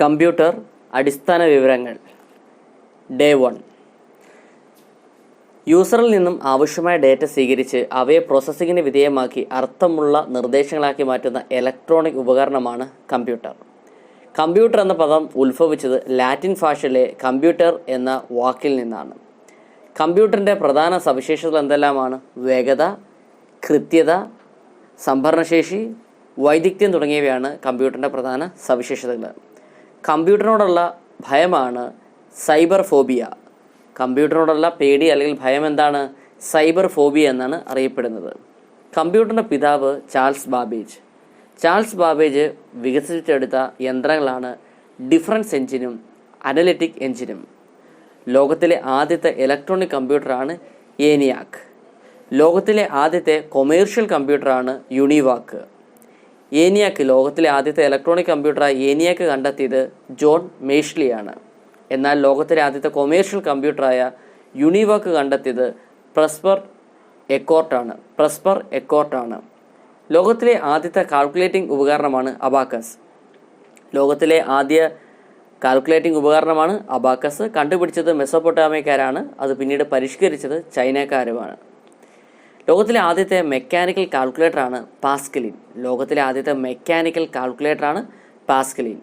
Computer അടിസ്ഥാന വിവരങ്ങൾ. Day one. യൂസറിൽ നിന്നും ആവശ്യമായ ഡേറ്റ സ്വീകരിച്ച് അവയെ പ്രോസസ്സിങ്ങിന് വിധേയമാക്കി അർത്ഥമുള്ള നിർദ്ദേശങ്ങളാക്കി മാറ്റുന്ന ഇലക്ട്രോണിക് ഉപകരണമാണ് കമ്പ്യൂട്ടർ. കമ്പ്യൂട്ടർ എന്ന പദം ഉത്ഭവിച്ചത് ലാറ്റിൻ ഭാഷയിലെ കമ്പ്യൂട്ടർ എന്ന വാക്കിൽ നിന്നാണ്. കമ്പ്യൂട്ടറിന്റെ പ്രധാന സവിശേഷതകൾ എന്തെല്ലാമാണ്? വേഗത കൃത്യത സംഭരണശേഷി വൈദഗ്ധ്യം തുടങ്ങിയവയാണ് കമ്പ്യൂട്ടറിന്റെ പ്രധാന സവിശേഷതകൾ. കമ്പ്യൂട്ടറിനോടുള്ള ഭയമാണ് സൈബർ ഫോബിയ. കമ്പ്യൂട്ടറിനോടുള്ള പേടി അല്ലെങ്കിൽ ഭയം എന്താണ്? സൈബർ ഫോബിയ എന്നാണ് അറിയപ്പെടുന്നത്. കമ്പ്യൂട്ടറിന്റെ പിതാവ് ചാൾസ് ബാബേജ്. ചാൾസ് ബാബേജ് വികസിപ്പിച്ചെടുത്ത യന്ത്രങ്ങളാണ് ഡിഫറൻസ് എഞ്ചിനും അനലിറ്റിക് എഞ്ചിനും. ലോകത്തിലെ ആദ്യത്തെ ഇലക്ട്രോണിക് കമ്പ്യൂട്ടറാണ് ഏനിയാക്ക്. ലോകത്തിലെ ആദ്യത്തെ കൊമേഴ്ഷ്യൽ കമ്പ്യൂട്ടറാണ് യുണിവാക്ക്. ഏനിയാക്ക് ലോകത്തിലെ ആദ്യത്തെ ഇലക്ട്രോണിക് കമ്പ്യൂട്ടറായി ഏനിയാക്ക് കണ്ടെത്തിയത് ജോൺ മേഷ്ലിയാണ്. എന്നാൽ ലോകത്തിലെ ആദ്യത്തെ കൊമേഴ്ഷ്യൽ കമ്പ്യൂട്ടറായ യുണിവാക്ക് കണ്ടെത്തിയത് പ്രസ്പർ എക്കോർട്ടാണ്. പ്രസ്പർ എക്കോർട്ടാണ്. ലോകത്തിലെ ആദ്യത്തെ കാൽക്കുലേറ്റിംഗ് ഉപകരണമാണ് അബാക്കസ്. ലോകത്തിലെ ആദ്യ കാൽക്കുലേറ്റിംഗ് ഉപകരണമാണ് അബാക്കസ്. കണ്ടുപിടിച്ചത് മെസ്സോപ്പൊട്ടാമയക്കാരാണ്. അത് പിന്നീട് പരിഷ്കരിച്ചത് ചൈനക്കാരുമാണ്. ലോകത്തിലെ ആദ്യത്തെ മെക്കാനിക്കൽ കാൽക്കുലേറ്ററാണ് പാസ്കലിൻ. ലോകത്തിലെ ആദ്യത്തെ മെക്കാനിക്കൽ കാൽക്കുലേറ്ററാണ് പാസ്കലിൻ.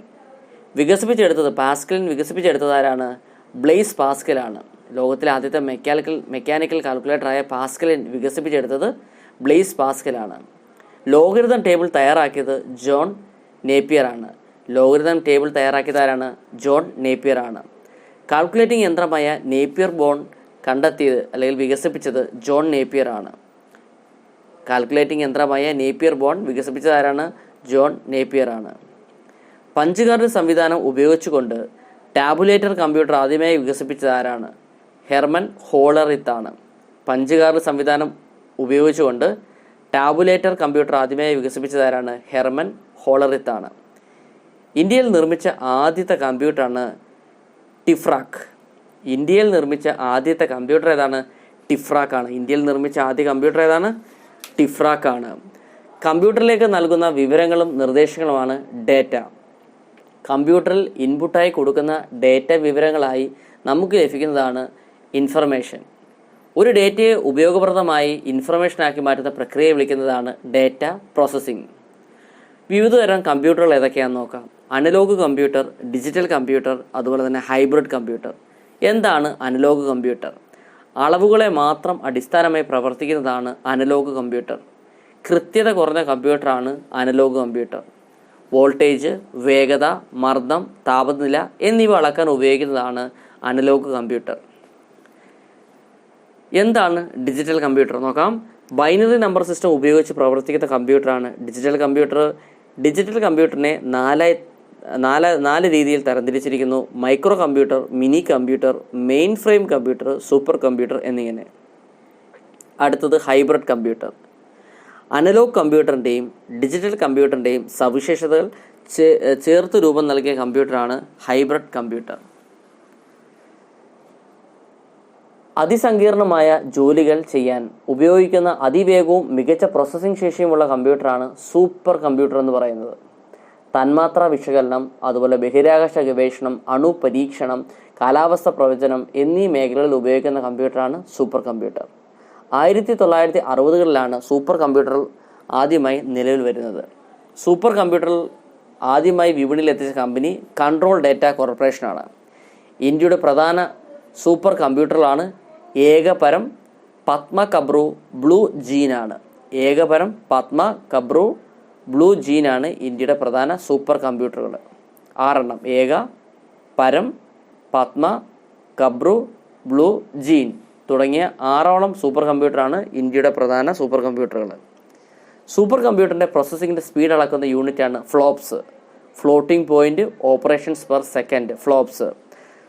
വികസിപ്പിച്ചെടുത്തത് പാസ്കലിൻ വികസിപ്പിച്ചെടുത്തത് ആരാണ്? ബ്ലെയ്സ് പാസ്കലാണ്. ലോകത്തിലെ ആദ്യത്തെ മെക്കാനിക്കൽ മെക്കാനിക്കൽ കാൽക്കുലേറ്ററായ പാസ്കലിൻ വികസിപ്പിച്ചെടുത്തത് ബ്ലെയ്സ് പാസ്കലാണ്. ലോഗരിതം ടേബിൾ തയ്യാറാക്കിയത് ജോൺ നേപ്പിയറാണ്. ലോഗരിതം ടേബിൾ തയ്യാറാക്കിയത് ആരാണ്? ജോൺ നേപ്പിയർ ആണ് കാൽക്കുലേറ്റിംഗ് യന്ത്രമായ നേപ്പിയർ ബോൺ കണ്ടെത്തിയത് അല്ലെങ്കിൽ വികസിപ്പിച്ചത് ജോൺ നേപ്പിയർ ആണ് കാൽക്കുലേറ്റിംഗ് യന്ത്രമായ നേപ്പിയർ ബോൺ വികസിപ്പിച്ചത് ആരാണ് ജോൺ നേപ്പിയർ ആണ്. പഞ്ച് കാർഡ് സംവിധാനം ഉപയോഗിച്ചുകൊണ്ട് ടാബുലേറ്റർ കമ്പ്യൂട്ടർ ആദ്യമായി വികസിപ്പിച്ചത് ആരാണ് ഹെർമൻ ഹോളറിത്ത് ആണ്. പഞ്ച് കാർഡ് സംവിധാനം ഉപയോഗിച്ചുകൊണ്ട് ടാബുലേറ്റർ കമ്പ്യൂട്ടർ ആദ്യമായി വികസിപ്പിച്ചത് ആരാണ് ഹെർമൻ ഹോളറിത്ത് ആണ്. ഇന്ത്യയിൽ നിർമ്മിച്ച ആദ്യത്തെ കമ്പ്യൂട്ടറാണ് ടിഫ്രാക്ക് ഇന്ത്യയിൽ നിർമ്മിച്ച ആദ്യത്തെ കമ്പ്യൂട്ടർ ഏതാണ്? ടിഫ്രാക്ക് ആണ്. ഇന്ത്യയിൽ നിർമ്മിച്ച ആദ്യ കമ്പ്യൂട്ടർ ഏതാണ്? ടിഫ്രാക്ക് ആണ് കമ്പ്യൂട്ടറിലേക്ക് നൽകുന്ന വിവരങ്ങളും നിർദ്ദേശങ്ങളുമാണ് ഡേറ്റ. കമ്പ്യൂട്ടറിൽ ഇൻപുട്ടായി കൊടുക്കുന്ന ഡേറ്റ വിവരങ്ങളായി നമുക്ക് ലഭിക്കുന്നതാണ് ഇൻഫർമേഷൻ. ഒരു ഡേറ്റയെ ഉപയോഗപ്രദമായി ഇൻഫർമേഷനാക്കി മാറ്റുന്ന പ്രക്രിയയെ വിളിക്കുന്നതാണ് ഡേറ്റ പ്രോസസ്സിംഗ്. വിവിധ തരം കമ്പ്യൂട്ടറുകൾ ഏതൊക്കെയാണെന്ന് നോക്കാം. അനലോഗ് കമ്പ്യൂട്ടർ ഡിജിറ്റൽ കമ്പ്യൂട്ടർ അതുപോലെ തന്നെ ഹൈബ്രിഡ് കമ്പ്യൂട്ടർ. എന്താണ് അനലോഗ് കമ്പ്യൂട്ടർ? അളവുകളെ മാത്രം അടിസ്ഥാനമായി പ്രവർത്തിക്കുന്നതാണ് അനലോഗ് കമ്പ്യൂട്ടർ കൃത്യത കുറഞ്ഞ കമ്പ്യൂട്ടറാണ് അനലോഗ് കമ്പ്യൂട്ടർ വോൾട്ടേജ് വേഗത മർദ്ദം താപനില എന്നിവ അളക്കാൻ ഉപയോഗിക്കുന്നതാണ് അനലോഗ് കമ്പ്യൂട്ടർ എന്താണ് ഡിജിറ്റൽ കമ്പ്യൂട്ടർ നോക്കാം. ബൈനറി നമ്പർ സിസ്റ്റം ഉപയോഗിച്ച് പ്രവർത്തിക്കുന്ന കമ്പ്യൂട്ടറാണ് ഡിജിറ്റൽ കമ്പ്യൂട്ടർ ഡിജിറ്റൽ കമ്പ്യൂട്ടറിനെ നാലായി നാല് നാല് രീതിയിൽ തരംതിരിച്ചിരിക്കുന്നു. Micro computer mini computer mainframe computer super computer എന്നിങ്ങനെ. അടുത്തത് ഹൈബ്രിഡ് കമ്പ്യൂട്ടർ. അനലോഗ് കമ്പ്യൂട്ടറിന്റെയും ഡിജിറ്റൽ കമ്പ്യൂട്ടറിന്റെയും സവിശേഷതകൾ ചേർത്ത് രൂപം നൽകിയ കമ്പ്യൂട്ടറാണ് ഹൈബ്രിഡ് കമ്പ്യൂട്ടർ. അതിസങ്കീർണമായ ജോലികൾ ചെയ്യാൻ ഉപയോഗിക്കുന്ന അതിവേഗവും മികച്ച പ്രോസസ്സിംഗ് ശേഷിയുമുള്ള കമ്പ്യൂട്ടറാണ് സൂപ്പർ കമ്പ്യൂട്ടർ എന്ന് പറയുന്നത്. തന്മാത്രാ വിശകലനം അതുപോലെ ബഹിരാകാശ ഗവേഷണം അണു പരീക്ഷണം കാലാവസ്ഥ പ്രവചനം എന്നീ മേഖലകളിൽ ഉപയോഗിക്കുന്ന കമ്പ്യൂട്ടറാണ് സൂപ്പർ കമ്പ്യൂട്ടർ. ആയിരത്തി തൊള്ളായിരത്തി അറുപതുകളിലാണ് സൂപ്പർ കമ്പ്യൂട്ടർ ആദ്യമായി നിലവിൽ വരുന്നത്. സൂപ്പർ കമ്പ്യൂട്ടറിൽ ആദ്യമായി വിപണിയിൽ എത്തിച്ച കമ്പനി കൺട്രോൾ ഡേറ്റ കോർപ്പറേഷനാണ്. ഇന്ത്യയുടെ പ്രധാന സൂപ്പർ കമ്പ്യൂട്ടറിലാണ് ഏകപരം പത്മ കബ്രു ബ്ലൂ ജീനാണ്. ഏകപരം പത്മ കബ്രു ബ്ലൂ ജീനാണ് ഇന്ത്യയുടെ പ്രധാന സൂപ്പർ കമ്പ്യൂട്ടറുകൾ ആറെണ്ണം. ഏക പരം പത്മ കബ്രു ബ്ലൂ ജീൻ തുടങ്ങിയ ആറോളം സൂപ്പർ കമ്പ്യൂട്ടറാണ് ഇന്ത്യയുടെ പ്രധാന സൂപ്പർ കമ്പ്യൂട്ടറുകൾ സൂപ്പർ കമ്പ്യൂട്ടറിന്റെ പ്രോസസ്സിങ്ങിന്റെ സ്പീഡ് അളക്കുന്ന യൂണിറ്റാണ് FLOPS floating point operations per second FLOPS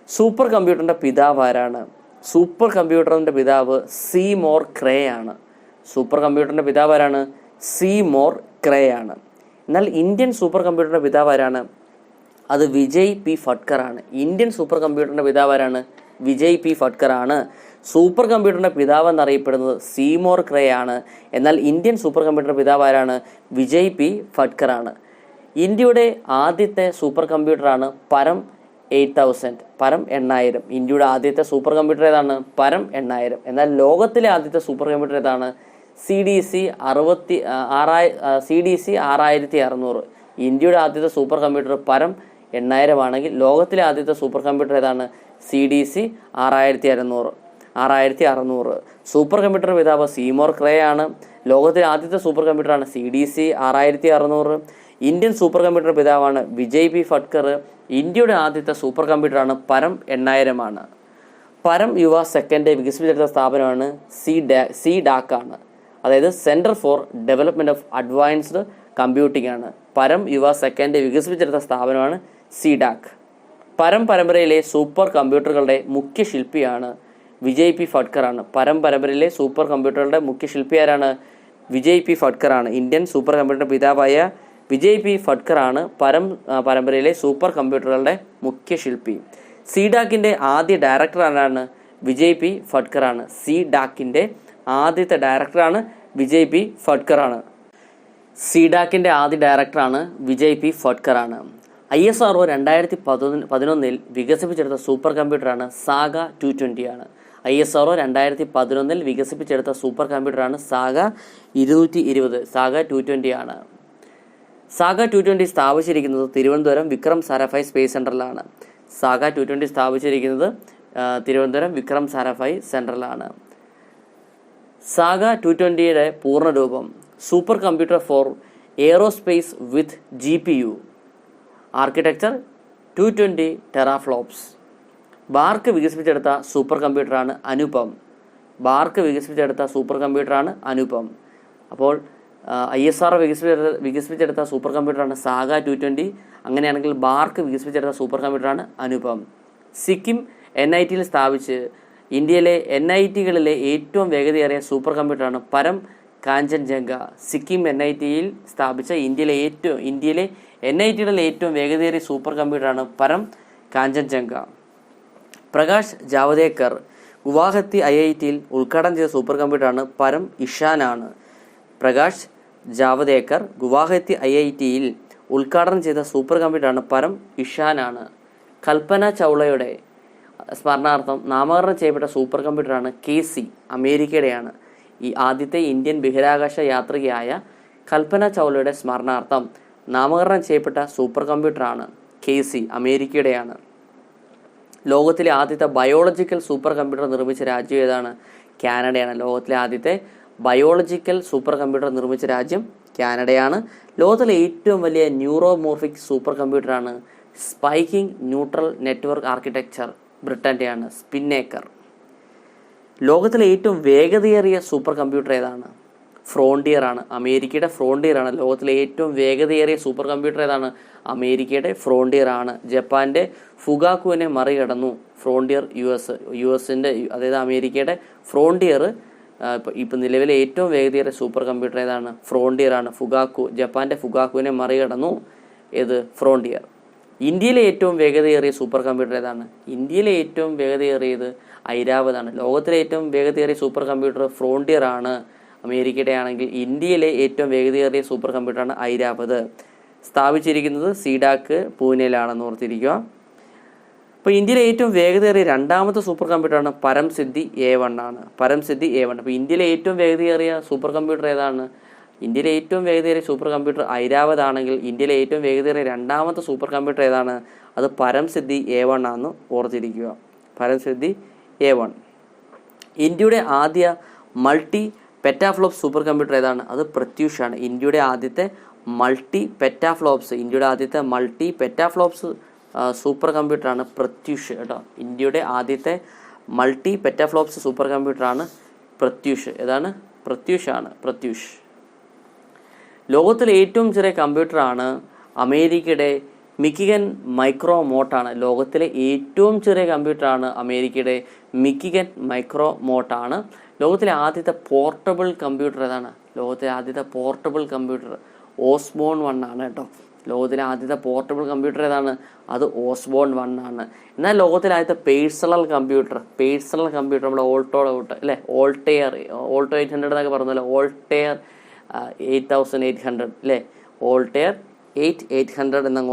super കമ്പ്യൂട്ടറിന്റെ പിതാവ് ആരാണ്? സൂപ്പർ കമ്പ്യൂട്ടറിന്റെ പിതാവ് സി മോർ ക്രേ ആണ്. സൂപ്പർ കമ്പ്യൂട്ടറിന്റെ പിതാവ് ആരാണ്? സി മോർ ക്രേ എന്നാൽ ഇന്ത്യൻ സൂപ്പർ കമ്പ്യൂട്ടറിന്റെ പിതാവ് ആരാണ് അത് വിജയ് പി ഫട്കർ ആണ് ഇന്ത്യൻ സൂപ്പർ കമ്പ്യൂട്ടറിന്റെ പിതാവ് ആരാണ് വിജയ് പി ഫട്കർ ആണ് സൂപ്പർ കമ്പ്യൂട്ടറിന്റെ പിതാവ് എന്നറിയപ്പെടുന്നത് സീമോർ ക്രേ ആണ് എന്നാൽ ഇന്ത്യൻ സൂപ്പർ കമ്പ്യൂട്ടറിന്റെ പിതാവ് ആരാണ് വിജയ് പി ഫട്കർ ആണ് ഇന്ത്യയുടെ ആദ്യത്തെ സൂപ്പർ കമ്പ്യൂട്ടറാണ് പരം എയ്റ്റ് തൗസൻഡ് പരം എണ്ണായിരം. ഇന്ത്യയുടെ ആദ്യത്തെ സൂപ്പർ കമ്പ്യൂട്ടർ ഏതാണ്? പരം എണ്ണായിരം. എന്നാൽ ലോകത്തിലെ ആദ്യത്തെ സൂപ്പർ കമ്പ്യൂട്ടർ ഏതാണ്? സി ഡി സി അറുപത്തി ആറായി സി ഡി സി ആറായിരത്തി അറുന്നൂറ് ഇന്ത്യയുടെ ആദ്യത്തെ സൂപ്പർ കമ്പ്യൂട്ടർ പരം എണ്ണായിരം ആണെങ്കിൽ ലോകത്തിലെ ആദ്യത്തെ സൂപ്പർ കമ്പ്യൂട്ടർ ഏതാണ്? സി ഡി സി ആറായിരത്തി അറുന്നൂറ് ആറായിരത്തി അറുന്നൂറ് സൂപ്പർ കമ്പ്യൂട്ടർ പിതാവ് സീമോർ ക്രേ ആണ്. ലോകത്തിലെ ആദ്യത്തെ സൂപ്പർ കമ്പ്യൂട്ടറാണ് സി ഡി സി ആറായിരത്തി അറുന്നൂറ് ഇന്ത്യൻ സൂപ്പർ കമ്പ്യൂട്ടർ പിതാവാണ് വിജയ് പി ഫട്കർ. ഇന്ത്യയുടെ ആദ്യത്തെ സൂപ്പർ കമ്പ്യൂട്ടറാണ് പരം എണ്ണായിരമാണ് പരം യുവ സെക്കൻഡ് വികസിപ്പിച്ചെടുത്ത സ്ഥാപനമാണ് സി ഡാ സി ഡാക്കാണ് അതായത് centre for development of advanced computing ആണ്. പരം യുവ സെക്കൻഡ് വികസിപ്പിച്ചെടുത്ത സ്ഥാപനമാണ് സിഡാക് പരം പരമ്പരയിലെ സൂപ്പർ കമ്പ്യൂട്ടറുകളുടെ മുഖ്യ ശില്പിയാണ് വിജയ് പി ഫട്കർ ആണ്. പരം പരമ്പരയിലെ സൂപ്പർ കമ്പ്യൂട്ടറുകളുടെ മുഖ്യ ശില്പി ആരാണ്? വിജയ് പി ഫട്കർ ആണ്. ഇന്ത്യൻ സൂപ്പർ കമ്പ്യൂട്ടർ പിതാവായ വിജയ് പി ഫട്കർ ആണ് പരം പരമ്പരയിലെ സൂപ്പർ കമ്പ്യൂട്ടറുകളുടെ മുഖ്യ ശില്പി. സി ഡാക്കിന്റെ ആദ്യ ഡയറക്ടർ ആരാണ്? വിജയ് പി ഫട്കർ ആണ്. സി ഡാക്കിന്റെ ആദ്യത്തെ ഡയറക്ടറാണ് വിജയ് പി ഫഡ്കറാണ് സീഡാക്കിന്റെ ആദ്യ ഡയറക്ടറാണ് വിജയ് പി ഫഡ്കറാണ് ഐ എസ് ആർ ഒ രണ്ടായിരത്തി പതിനൊന്ന് പതിനൊന്നിൽ വികസിപ്പിച്ചെടുത്ത സൂപ്പർ കമ്പ്യൂട്ടറാണ് സാഗ ടു ട്വന്റി ആണ് ഐ എസ് ആർ ഒ രണ്ടായിരത്തി പതിനൊന്നിൽ വികസിപ്പിച്ചെടുത്ത സൂപ്പർ കമ്പ്യൂട്ടറാണ് സാഗ ഇരുന്നൂറ്റി ഇരുപത് സാഗ ടു ട്വന്റി ആണ് സാഗ ടു ട്വന്റി സ്ഥാപിച്ചിരിക്കുന്നത് തിരുവനന്തപുരം വിക്രം സാരാഫായ് സ്പേസ് സെന്ററിലാണ് സാഗ ടു ട്വന്റി സ്ഥാപിച്ചിരിക്കുന്നത് തിരുവനന്തപുരം വിക്രം സാരാഫായ് സെന്ററിലാണ് സാഗ ടു പൂർണ പൂർണരൂപം super computer for aerospace with G P U architecture two twenty teraflops. BARC വികസിപ്പിച്ചെടുത്ത സൂപ്പർ കമ്പ്യൂട്ടറാണ് അനുപം. ബാർക്ക് വികസിപ്പിച്ചെടുത്ത സൂപ്പർ കമ്പ്യൂട്ടറാണ് അനുപം. അപ്പോൾ ഐ എസ് ആർ വികസിപ്പിച്ചെടുത്ത വികസിപ്പിച്ചെടുത്ത സൂപ്പർ കമ്പ്യൂട്ടറാണ് സാഗ ടു ട്വന്റി അങ്ങനെയാണെങ്കിൽ ബാർക്ക് വികസിപ്പിച്ചെടുത്ത സൂപ്പർ കമ്പ്യൂട്ടറാണ് അനുപം. സിക്കിം എൻ ഐ ടിയിൽ സ്ഥാപിച്ച് ഇന്ത്യയിലെ എൻ ഐ ടികളിലെ ഏറ്റവും വേഗതയേറിയ സൂപ്പർ കമ്പ്യൂട്ടറാണ് പരം കാഞ്ചൻജംഗ. സിക്കിം എൻ ഐ ടിയിൽ സ്ഥാപിച്ച ഇന്ത്യയിലെ ഏറ്റവും ഇന്ത്യയിലെ എൻ ഐ ടികളിലെ ഏറ്റവും വേഗതയേറിയ സൂപ്പർ കമ്പ്യൂട്ടറാണ് പരം കാഞ്ചൻജംഗ. പ്രകാശ് ജാവദേക്കർ ഗുവാഹത്തി ഐ ഐ ടിയിൽ ഉദ്ഘാടനം ചെയ്ത സൂപ്പർ കമ്പ്യൂട്ടറാണ് പരം ഇഷാനാണ് പ്രകാശ് ജാവദേക്കർ ഗുവാഹത്തി ഐ ഐ ടിയിൽ ഉദ്ഘാടനം ചെയ്ത സൂപ്പർ കമ്പ്യൂട്ടറാണ് പരം ഇഷാനാണ് കൽപ്പന ചൗളയുടെ സ്മരണാർത്ഥം നാമകരണം ചെയ്യപ്പെട്ട സൂപ്പർ കമ്പ്യൂട്ടറാണ് കെ സി അമേരിക്കയുടെയാണ്. ഈ ആദ്യത്തെ ഇന്ത്യൻ ബഹിരാകാശ യാത്രികയായ കൽപ്പന ചൗളയുടെ സ്മരണാർത്ഥം നാമകരണം ചെയ്യപ്പെട്ട സൂപ്പർ കമ്പ്യൂട്ടറാണ് കെ സി അമേരിക്കയുടെയാണ്. ലോകത്തിലെ ആദ്യത്തെ ബയോളജിക്കൽ സൂപ്പർ കമ്പ്യൂട്ടർ നിർമ്മിച്ച രാജ്യം ഏതാണ്? കാനഡയാണ്. ലോകത്തിലെ ആദ്യത്തെ ബയോളജിക്കൽ സൂപ്പർ കമ്പ്യൂട്ടർ നിർമ്മിച്ച രാജ്യം കാനഡയാണ്. ലോകത്തിലെ ഏറ്റവും വലിയ ന്യൂറോമോർഫിക് സൂപ്പർ കമ്പ്യൂട്ടറാണ് സ്പൈക്കിംഗ് ന്യൂട്രൽ നെറ്റ്വർക്ക് ആർക്കിടെക്ചർ. ബ്രിട്ടന്റെയാണ് സ്പിന്നേക്കർ. ലോകത്തിലെ ഏറ്റവും വേഗതയേറിയ സൂപ്പർ കമ്പ്യൂട്ടർ ഏതാണ്? ഫ്രോണ്ടിയർ ആണ് അമേരിക്കയുടെ ഫ്രോണ്ടിയർ ആണ് ലോകത്തിലെ ഏറ്റവും വേഗതയേറിയ സൂപ്പർ കമ്പ്യൂട്ടർ ഏതാണ്? അമേരിക്കയുടെ ഫ്രോണ്ടിയർ ആണ് ജപ്പാന്റെ ഫുഗാക്കുവിനെ മറികടന്നു. ഫ്രോണ്ടിയർ യു എസ് യു എസിന്റെ അതായത് അമേരിക്കയുടെ ഫ്രോണ്ടിയർ ഇപ്പം നിലവിലെ ഏറ്റവും വേഗതയേറിയ സൂപ്പർ കമ്പ്യൂട്ടർ ഏതാണ്? ഫ്രോണ്ടിയർ ആണ് ഫുഗാക്കു ജപ്പാന്റെ ഫുഗാക്കുവിനെ മറികടന്നു. ഏത്? ഫ്രോണ്ടിയർ. ഇന്ത്യയിലെ ഏറ്റവും വേഗതയേറിയ സൂപ്പർ കമ്പ്യൂട്ടർ ഏതാണ്? ഇന്ത്യയിലെ ഏറ്റവും വേഗതയേറിയത് ഐരാവതാണ്. ലോകത്തിലെ ഏറ്റവും വേഗതയേറിയ സൂപ്പർ കമ്പ്യൂട്ടർ ഫ്രോണ്ടിയർ ആണ് അമേരിക്കയുടെ ആണെങ്കിൽ ഇന്ത്യയിലെ ഏറ്റവും വേഗതയേറിയ സൂപ്പർ കമ്പ്യൂട്ടറാണ് ഐരാവത്. സ്ഥാപിച്ചിരിക്കുന്നത് സീഡാക്ക് പൂനെയിലാണെന്ന് ഓർത്തിരിക്കുക. അപ്പോൾ ഇന്ത്യയിലെ ഏറ്റവും വേഗതയേറിയ രണ്ടാമത്തെ സൂപ്പർ കമ്പ്യൂട്ടറാണ് പരംസിദ്ധി എ വൺ ആണ്. Param Siddhi A one. അപ്പോൾ ഇന്ത്യയിലെ ഏറ്റവും വേഗതയേറിയ സൂപ്പർ കമ്പ്യൂട്ടർ ഏതാണ്? ഇന്ത്യയിലെ ഏറ്റവും വേഗതയേറിയ സൂപ്പർ കമ്പ്യൂട്ടർ ഐരാവത് ആണെങ്കിൽ ഇന്ത്യയിലെ ഏറ്റവും വേഗതയേറിയ രണ്ടാമത്തെ സൂപ്പർ കമ്പ്യൂട്ടർ ഏതാണ്? അത് പരംസിദ്ധി എ വൺ ആണെന്ന് ഓർത്തിരിക്കുക. പരംസിദ്ധി എ വൺ ഇന്ത്യയുടെ ആദ്യ മൾട്ടി പെറ്റാഫ്ലോപ്പ് സൂപ്പർ കമ്പ്യൂട്ടർ ഏതാണ്? അത് പ്രത്യൂഷാണ്. ഇന്ത്യയുടെ ആദ്യത്തെ മൾട്ടി പെറ്റാഫ്ലോപ്സ് ഇന്ത്യയുടെ ആദ്യത്തെ മൾട്ടി പെറ്റാഫ്ലോപ്സ് സൂപ്പർ കമ്പ്യൂട്ടറാണ് പ്രത്യൂഷ് കേട്ടോ. ഇന്ത്യയുടെ ആദ്യത്തെ മൾട്ടി പെറ്റാഫ്ലോപ്സ് സൂപ്പർ കമ്പ്യൂട്ടറാണ് പ്രത്യൂഷ്. ഏതാണ്? പ്രത്യൂഷാണ്. പ്രത്യൂഷ്. ലോകത്തിലെ ഏറ്റവും ചെറിയ കമ്പ്യൂട്ടറാണ് അമേരിക്കയുടെ മിക്കിഗൻ മൈക്രോ മോട്ടാണ് ലോകത്തിലെ ഏറ്റവും ചെറിയ കമ്പ്യൂട്ടറാണ് അമേരിക്കയുടെ മിക്കിഗൻ മൈക്രോ മോട്ടാണ് ലോകത്തിലെ ആദ്യത്തെ പോർട്ടബിൾ കമ്പ്യൂട്ടർ ഏതാണ്? ലോകത്തിലെ ആദ്യത്തെ പോർട്ടബിൾ കമ്പ്യൂട്ടർ ഓസ്ബോൺ വൺ ആണ് കേട്ടോ. ലോകത്തിലെ ആദ്യത്തെ പോർട്ടബിൾ കമ്പ്യൂട്ടർ ഏതാണ്? അത് ഓസ്ബോൺ വൺ ആണ്. എന്നാൽ ലോകത്തിലെ ആദ്യത്തെ പേഴ്സണൽ കമ്പ്യൂട്ടർ പേഴ്സണൽ കമ്പ്യൂട്ടർ നമ്മുടെ ഓൾട്ടോ ഔട്ട് അല്ലേ? ഓൾട്ടെയർ ഓൾട്ടോ എയ്റ്റ് ഹൺഡ്രഡ് എന്നൊക്കെ പറഞ്ഞല്ലോ Altair eight thousand eight hundred അല്ലേ ഓൾട്ടെയർ എയ്റ്റ് എയ്റ്റ് ഹൺഡ്രഡ് എന്നങ്ങ്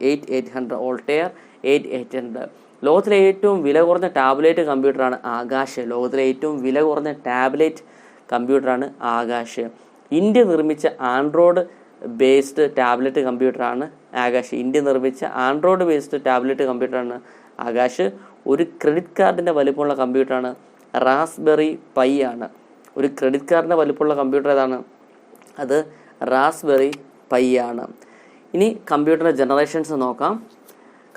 eight eight hundred Altair eight eight hundred ലോകത്തിലെ ഏറ്റവും വില കുറഞ്ഞ ടാബ്ലറ്റ് കമ്പ്യൂട്ടറാണ് ആകാശ്. ലോകത്തിലെ ഏറ്റവും വില കുറഞ്ഞ ടാബ്ലറ്റ് കമ്പ്യൂട്ടറാണ് ആകാശ്. ഇന്ത്യ നിർമ്മിച്ച ആൻഡ്രോയിഡ് ബേസ്ഡ് ടാബ്ലറ്റ് കമ്പ്യൂട്ടറാണ് ആകാശ്. ഇന്ത്യ നിർമ്മിച്ച ആൻഡ്രോയിഡ് ബേസ്ഡ് ടാബ്ലറ്റ് കമ്പ്യൂട്ടറാണ് ആകാശ്. ഒരു ക്രെഡിറ്റ് കാർഡിന്റെ വലിപ്പമുള്ള കമ്പ്യൂട്ടറാണ് റാസ്ബെറി പൈ ആണ്. ഒരു ക്രെഡിറ്റ് കാർഡിന്റെ വലിപ്പമുള്ള കമ്പ്യൂട്ടർ ഏതാണ്? അത് റാസ്ബെറി പൈ ആണ്. ഇനി കമ്പ്യൂട്ടറിന്റെ ജനറേഷൻസ് നോക്കാം.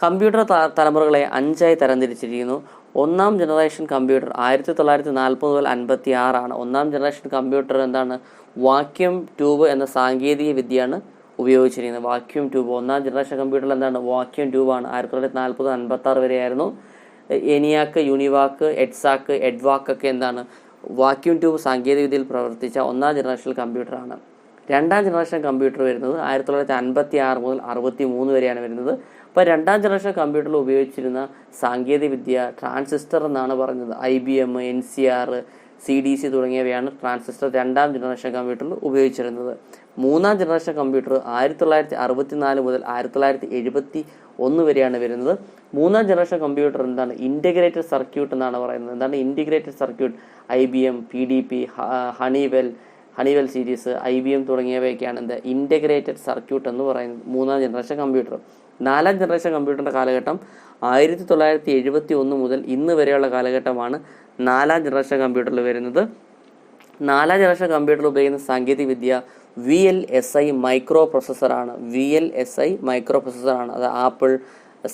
കമ്പ്യൂട്ടർ തലമുറകളെ അഞ്ചായി തരംതിരിച്ചിരിക്കുന്നു. ഒന്നാം ജനറേഷൻ കമ്പ്യൂട്ടർ ആയിരത്തി തൊള്ളായിരത്തി നാൽപ്പത് മുതൽ അൻപത്തി ആറാണ് ഒന്നാം ജനറേഷൻ കമ്പ്യൂട്ടർ എന്താണ്? വാക്യൂം ട്യൂബ് എന്ന സാങ്കേതിക വിദ്യയാണ് ഉപയോഗിച്ചിരിക്കുന്നത്. വാക്യൂം ട്യൂബ് ഒന്നാം ജനറേഷൻ കമ്പ്യൂട്ടറിൽ എന്താണ്? വാക്യൂം ട്യൂബാണ് ആയിരത്തി തൊള്ളായിരത്തി നാൽപ്പത് അൻപത്തി ആറ് വരെയായിരുന്നു എനിയാക്ക് യൂണിവാക്ക് എഡ്സാക്ക് എഡ്വാക്ക് ഒക്കെ എന്താണ്? വാക്യൂം ട്യൂബ് സാങ്കേതികവിദ്യയിൽ പ്രവർത്തിച്ച ഒന്നാം ജനറേഷൻ കമ്പ്യൂട്ടറാണ്. രണ്ടാം ജനറേഷൻ കമ്പ്യൂട്ടർ വരുന്നത് ആയിരത്തി തൊള്ളായിരത്തി അൻപത്തി ആറ് മുതൽ അറുപത്തി മൂന്ന് വരെയാണ് വരുന്നത്. അപ്പോൾ രണ്ടാം ജനറേഷൻ കമ്പ്യൂട്ടറിൽ ഉപയോഗിച്ചിരുന്ന സാങ്കേതികവിദ്യ ട്രാൻസിസ്റ്റർ എന്നാണ് പറഞ്ഞത്. I B M N C R C D C തുടങ്ങിയവയാണ് ട്രാൻസിസ്റ്റർ രണ്ടാം ജനറേഷൻ കമ്പ്യൂട്ടറിൽ ഉപയോഗിച്ചിരുന്നത്. മൂന്നാം ജനറേഷൻ കമ്പ്യൂട്ടർ ആയിരത്തി തൊള്ളായിരത്തി അറുപത്തി നാല് മുതൽ ആയിരത്തി തൊള്ളായിരത്തി എഴുപത്തി ഒന്ന് വരെയാണ് വരുന്നത്. മൂന്നാം ജനറേഷൻ കമ്പ്യൂട്ടർ എന്താണ്? ഇന്റഗ്രേറ്റഡ് സർക്യൂട്ട് എന്നാണ് പറയുന്നത്. എന്താണ് integrated circuit I B M P D P Honeywell Honeywell series I B M തുടങ്ങിയവയൊക്കെയാണ് എന്താ? ഇന്റഗ്രേറ്റഡ് സർക്യൂട്ട് എന്ന് പറയുന്നത് മൂന്നാം ജനറേഷൻ കമ്പ്യൂട്ടർ. നാലാം ജനറേഷൻ കമ്പ്യൂട്ടറിന്റെ കാലഘട്ടം ആയിരത്തി തൊള്ളായിരത്തി എഴുപത്തി ഒന്ന് മുതൽ ഇന്ന് വരെയുള്ള കാലഘട്ടമാണ് നാലാം ജനറേഷൻ കമ്പ്യൂട്ടറിൽ വരുന്നത്. നാലാം ജനറേഷൻ കമ്പ്യൂട്ടറിൽ ഉപയോഗിക്കുന്ന സാങ്കേതിക വിദ്യ V L S I micro പ്രൊസസ്സറാണ് V L S I micro പ്രൊസസ്സറാണ് അത് Apple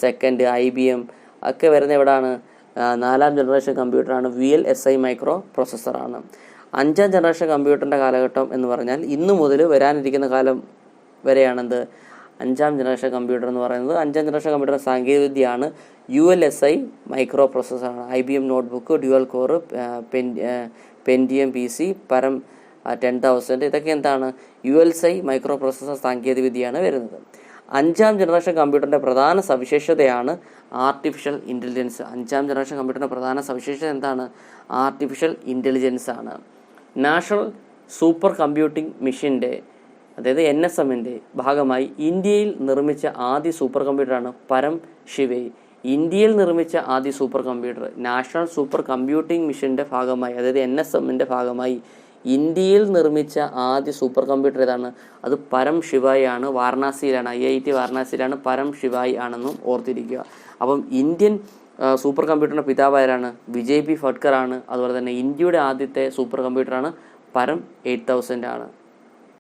second I B M ഒക്കെ വരുന്ന എവിടെയാണ് നാലാം generation കമ്പ്യൂട്ടറാണ് V L S I micro പ്രൊസസ്സറാണ് അഞ്ചാം ജനറേഷൻ കമ്പ്യൂട്ടറിന്റെ കാലഘട്ടം എന്ന് പറഞ്ഞാൽ ഇന്നു മുതൽ വരാനിരിക്കുന്ന കാലം വരെയാണെന്ത്? അഞ്ചാം ജനറേഷൻ കമ്പ്യൂട്ടർ എന്ന് പറയുന്നത് അഞ്ചാം ജനറേഷൻ കമ്പ്യൂട്ടർ സാങ്കേതികവിദ്യയാണ് U L S I micro പ്രൊസസ്സറാണ് I B M notebook dual core pen Pentium P C Param ten thousand ഇതൊക്കെ എന്താണ്? യു എൽ സൈ മൈക്രോ പ്രൊസസ്സർ സാങ്കേതികവിദ്യയാണ് വരുന്നത്. അഞ്ചാം ജനറേഷൻ കമ്പ്യൂട്ടറിന്റെ പ്രധാന സവിശേഷതയാണ് ആർട്ടിഫിഷ്യൽ ഇന്റലിജൻസ് അഞ്ചാം ജനറേഷൻ കമ്പ്യൂട്ടറിന്റെ പ്രധാന സവിശേഷത എന്താണ്? ആർട്ടിഫിഷ്യൽ ഇന്റലിജൻസ് ആണ്. നാഷണൽ സൂപ്പർ കമ്പ്യൂട്ടിംഗ് മിഷന്റെ അതായത് എൻ എസ് എമ്മിന്റെ ഭാഗമായി ഇന്ത്യയിൽ നിർമ്മിച്ച ആദ്യ സൂപ്പർ കമ്പ്യൂട്ടറാണ് പരം ശിവൈ. ഇന്ത്യയിൽ നിർമ്മിച്ച ആദ്യ super computer national super computing മിഷന്റെ ഭാഗമായി അതായത് എൻ എസ് എമ്മിന്റെ ഭാഗമായി ഇന്ത്യയിൽ നിർമ്മിച്ച ആദ്യ സൂപ്പർ കമ്പ്യൂട്ടർ ഏതാണ്? അത് പരം ശിവായി ആണ് വാരണാസിയിലാണ്. ഐ ഐ ടി വാരണാസിയിലാണ് പരം ശിവായി ആണെന്നും ഓർത്തിരിക്കുക. അപ്പം ഇന്ത്യൻ സൂപ്പർ കമ്പ്യൂട്ടറിന്റെ പിതാവ് ആരാണ്? വിജയ് പി ഫഡ്കർ ആണ്. അതുപോലെ തന്നെ ഇന്ത്യയുടെ ആദ്യത്തെ സൂപ്പർ കമ്പ്യൂട്ടറാണ് പരം എയ്റ്റ് തൗസൻഡ് ആണ്.